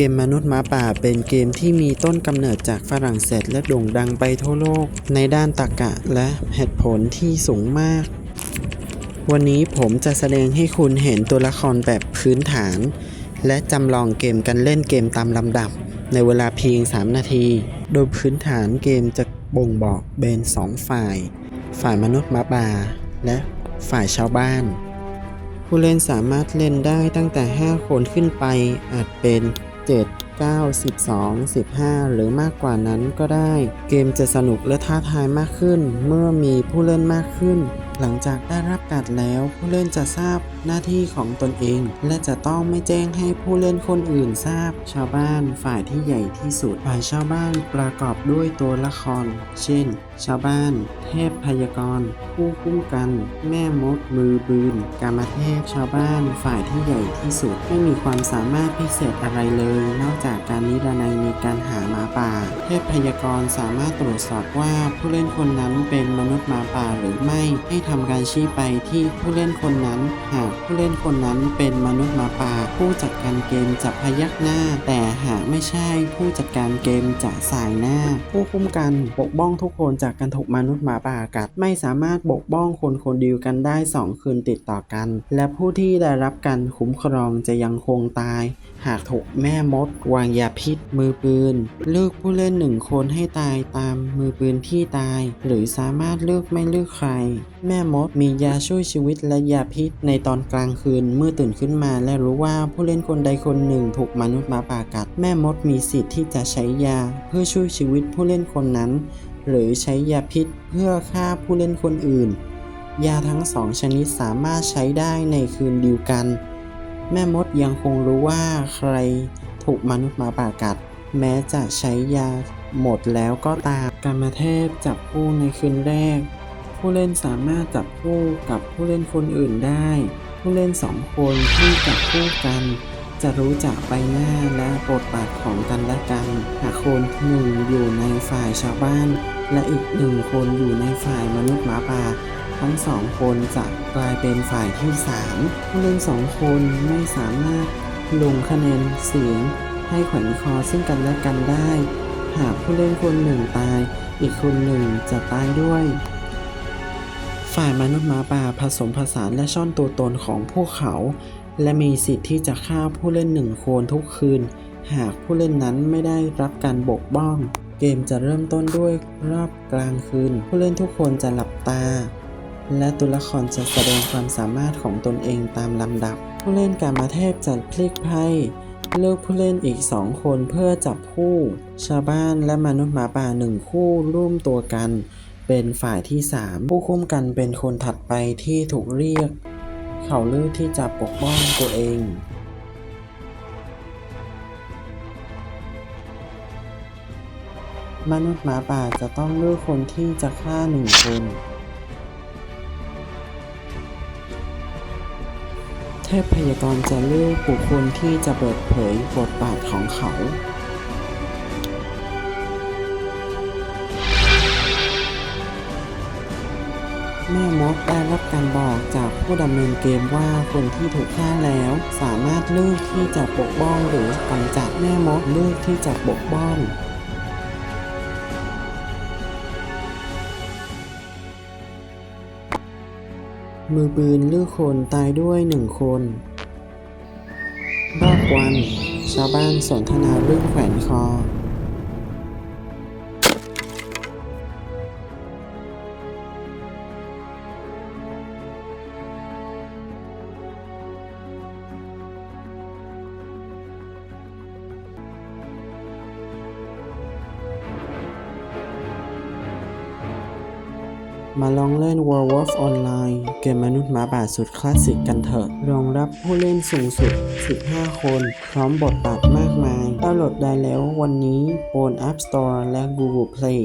เกมมนุษย์หมาป่าเป็นเกมที่มีต้นกำเนิดจากฝรั่งเศสและโด่งดังไปทั่วโลก ในด้านตรรกะและเหตุผลที่สูงมาก วันนี้ผมจะแสดงให้คุณเห็นตัวละครแบบพื้นฐาน และจำลองเกมกันเล่นเกมตามลำดับ ในเวลาเพียง 3 นาที โดยพื้นฐานเกมจะบ่งบอกเป็นสองฝ่าย ฝ่ายมนุษย์หมาป่าและฝ่ายชาวบ้านผู้เล่นสามารถเล่นได้ตั้งแต่ 5 คนขึ้นไปอาจเป็น 7 9 12 15 หรือมากกว่านั้นก็ได้ เกมจะสนุกและท้าทายมากขึ้น เมื่อมีผู้เล่นมากขึ้น หลังจากได้รับการ์ดแล้วผู้เล่นจะทราบหน้าที่ของตนเอง และจะต้องไม่แจ้งให้ผู้เล่นคนอื่นทราบ ชาวบ้านฝ่ายที่ใหญ่ที่สุดฝ่ายชาวบ้านประกอบด้วยตัวละคร เช่น ชาวบ้าน เทพพยากรณ์ผู้คุ้มกัน แม่มดมือปืน กามเทพชาวบ้านฝ่ายที่ใหญ่ที่สุด ไม่มีความสามารถพิเศษอะไรเลย นอกจากการนิรนัยในการหาหมาป่า เทพพยากรณ์สามารถตรวจสอบว่าผู้เล่นคนนั้นเป็นมนุษย์หมาป่าหรือไม่ให้ทำการชี้ไปที่ผู้เล่นคนนั้น หากผู้เล่นคนนั้นเป็นมนุษย์หมาป่า ผู้จัดการเกมจะพยักหน้า แต่หากไม่ใช่ผู้จัดการเกมจะสายหน้า ผู้คุ้มกันปกป้องทุกคนจากการถูกมนุษย์หมาป่ากัด ไม่สามารถปกป้องคนคนเดียวกันได้ 2 คืนติดต่อกัน และผู้ที่ได้รับการคุ้มครองจะยังคงตาย หากถูกแม่มด วางยาพิษ มือปืน เลือกผู้เล่นหนึ่งคนให้ตายตามมือปืนที่ตาย หรือสามารถเลือกไม่เลือกใคร แม่ม่มดมียาช่วยชีวิตและยาพิษในตอนกลางคืนเมื่อตื่นขึ้นมาและรู้ว่าผู้เล่นคนใดคนหนึ่งถูกมนุษย์มาป่ากัด แม่มดมีสิทธิ์ที่จะใช้ยาเพื่อช่วยชีวิตผู้เล่นคนนั้น หรือใช้ยาพิษเพื่อฆ่าผู้เล่นคนอื่น ยาทั้งสองชนิดสามารถใช้ได้ในคืนเดียวกัน แม่มดยังคงรู้ว่าใครถูกมนุษย์มาป่ากัด แม้จะใช้ยาหมดแล้วก็ตามกรรมเทพจับคู่ในคืนแรก ผู้เล่นสามารถจับคู่กับผู้เล่นคนอื่นได้ ผู้เล่นสองคนที่จับคู่กัน จะรู้จักใบหน้าและบทบาทของกันและกัน หากคนหนึ่งอยู่ในฝ่ายชาวบ้าน และอีกหนึ่งคนอยู่ในฝ่ายมนุษย์หมาป่าทั้งสองคนจะกลายเป็นฝ่ายที่สามผู้เล่นสองคนไม่สามารถลงคะแนนเสียงให้ขวัญคอซึ่งกันและกันได้ หากผู้เล่นคนหนึ่งตาย อีกคนหนึ่งจะตายด้วย ฝ่ายมนุษย์หมาป่าผสมผสานและซ่อนตัวตนของพวกเขา และมีสิทธิ์ที่จะฆ่าผู้เล่นหนึ่งคนทุกคืน หากผู้เล่นนั้นไม่ได้รับการบกบ้อง เกมจะเริ่มต้นด้วยรอบกลางคืน ผู้เล่นทุกคนจะหลับตา และตัวละครจะแสดงความสามารถของตนเองตามลำดับ ผู้เล่นกามาเทพจะพลิกไพ่เลือกผู้เล่นอีกสองคนเพื่อจับคู่ ชาวบ้านและมนุษย์หมาป่าหนึ่งคู่ร่วมตัวกัน เป็นฝ่ายที่ 3 ผู้คุ้มกันเป็นคนถัดไปที่ถูกเรียก เขาเลือกที่จะปกป้องตัวเองมนุษย์หมาป่าจะต้องเลือกคนที่จะฆ่าหนึ่งคน เทพพยากรจะเลือกบุคคลที่จะเปิดเผยบทบาทของเขา แม่มดได้รับการบอกจากผู้ดำเนินเกมว่าคนที่ถูกฆ่าแล้ว สามารถเลือกที่จะปกป้องหรือกำจัดแม่มดเลือกที่จะปกป้องมือปืนเลือกคนตายด้วยหนึ่งคนรอบวัน ชาวบ้านสนทนาเรื่องแขวนคอ มาลองเล่น World of Online เกมมนุษย์หมาป่าสุดคลาสสิกกันเถอะ รองรับผู้เล่นสูงสุด 15 คน พร้อมบทบาทมากมาย ดาวน์โหลดได้แล้ววันนี้บน App Store และ Google Play